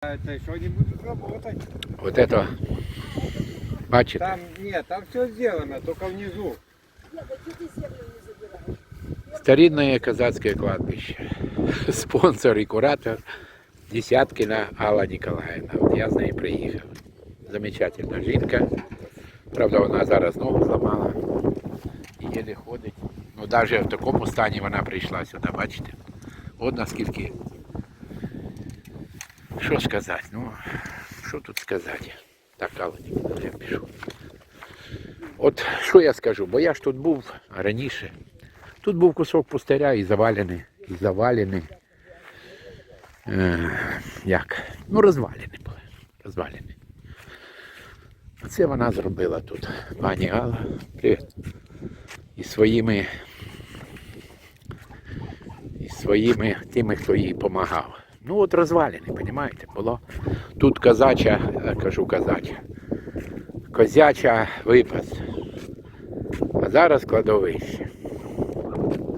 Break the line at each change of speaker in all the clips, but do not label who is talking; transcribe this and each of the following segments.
Это что они будут работать?
Вот это, бачите,
Там нет, там все сделано, только внизу.
старинное казацкое кладбище. Спонсор і куратор Десяткіна Алла Ніколаївна. От я з нею приїхав. Замечательна жінка. Правда, вона зараз ногу зламала і єле ходить. Ну, навіть в такому стані вона прийшла сюди, бачите? От наскільки. Що сказати? Ну, що тут сказати? Так, Алла Ніколаївна, я пішов. От що я скажу, бо я ж тут був раніше. Тут був кусок пустиря і завалений, і завалений. Е, як? Ну, розвалені були. Розвалені. Це вона зробила тут. Пані Алла. Привіт. І своїми. І своїми тими, хто їй допомагав. Ну от розвалені, розумієте, було. Тут козача, я кажу козача, козяча випас. А зараз кладовище.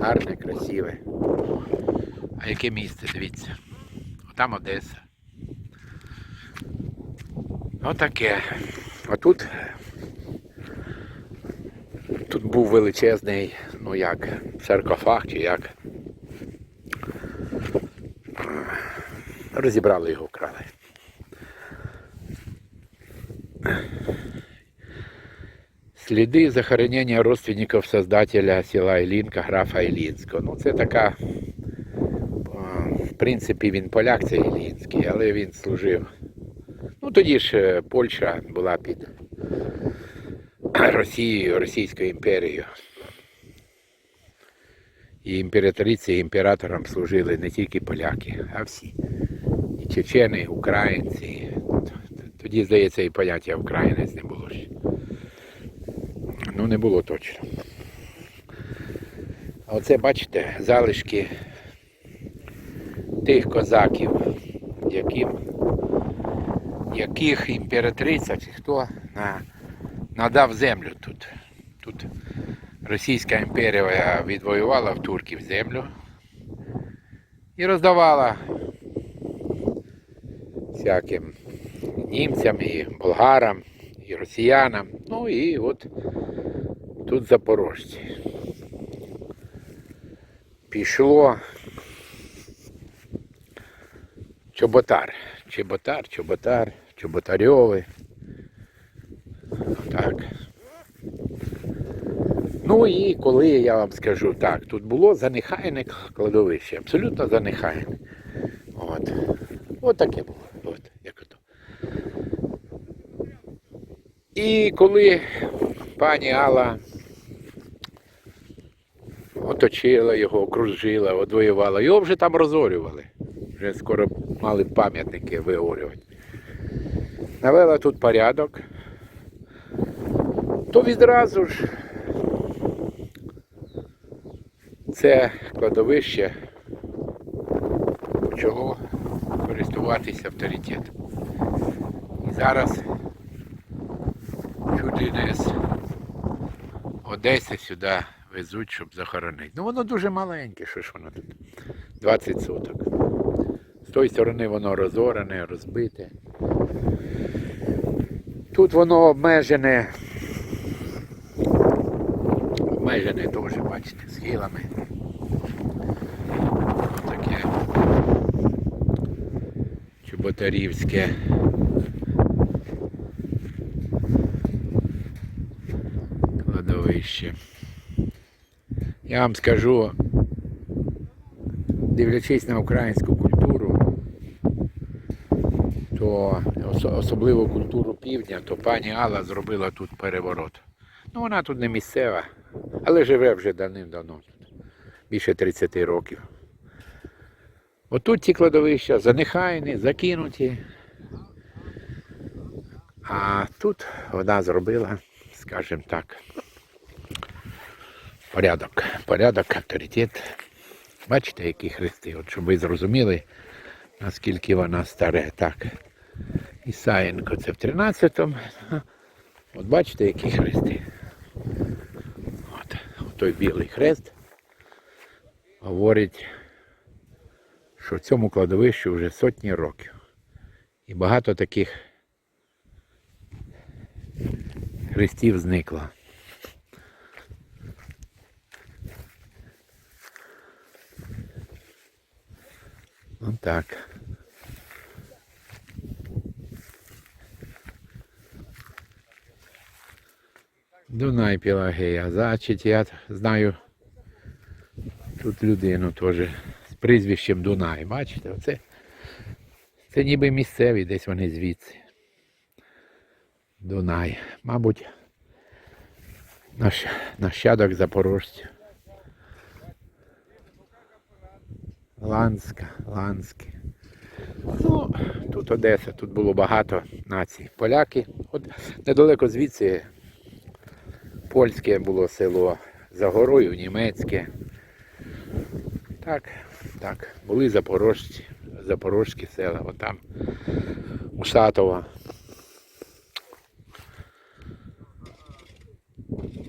Гарне, красиве. А яке місце, дивіться. Там Одеса. Отаке. А тут. Тут був величезний, ну як, саркофаг чи як. Розібрали його, вкрали. Сліди захоронення родственників создателя села Ілінка, графа Ілінського. Ну, це така, в принципі, він поляк, це Ілінський, але він служив. Ну, тоді ж е, Польща була під Росією, Російською імперією. І імператриці, і імператорам служили не тільки поляки, а всі. Чечени, українці. Тоді, здається, і поняття українець не було ще. Ну, не було точно. А оце, бачите, залишки тих козаків, яким, яких імператриця чи хто на, надав землю тут. Тут Російська імперія відвоювала в турків землю і роздавала всяким німцям і болгарам, і росіянам. Ну і от тут запорожці. Пішло Чоботар. Чоботар, Чоботар, Чоботарьови. Так. Ну і коли я вам скажу так, тут було занехайне кладовище, абсолютно занехайне. От. От таке було. От, як ото. І коли пані Алла оточила його, окружила, одвоювала, його вже там розорювали. Вже скоро мали пам'ятники виорювати. Навела тут порядок, то відразу ж це кладовище почало користуватися авторитетом. І зараз чуди не з Одеси сюди везуть, щоб захоронити. Ну воно дуже маленьке, що ж воно тут? 20 соток. З тої сторони воно розорене, розбите. Тут воно обмежене. Обмежене теж, бачите, схилами. Таке Чоботарівське. Кладовище. Я вам скажу, дивлячись на українську культуру, то особливо культуру півдня, то пані Алла зробила тут переворот. Ну вона тут не місцева, але живе вже давним-давно. Більше 30 років. Отут ці кладовища занехайні, закинуті. А тут вона зробила, скажімо так, порядок. Порядок, авторитет. Бачите, які хрести, от щоб ви зрозуміли, наскільки вона старе. Так. Ісаєнко це в 13-му. От бачите, які хрести. От, той білий хрест говорить, що в цьому кладовищу вже сотні років. І багато таких хрестів зникло. Ну так. Дунай Пелагея. Значить, я знаю тут людину теж з прізвищем Дунай. Бачите, оце це ніби місцеві, десь вони звідси. Дунай. Мабуть, нащадок запорожців. Ланська, Ланське. Ну, тут Одеса, тут було багато націй. Поляки. От недалеко звідси польське було село за горою, німецьке. Так, так, були запорожці, запорожські села, отам у Сатово.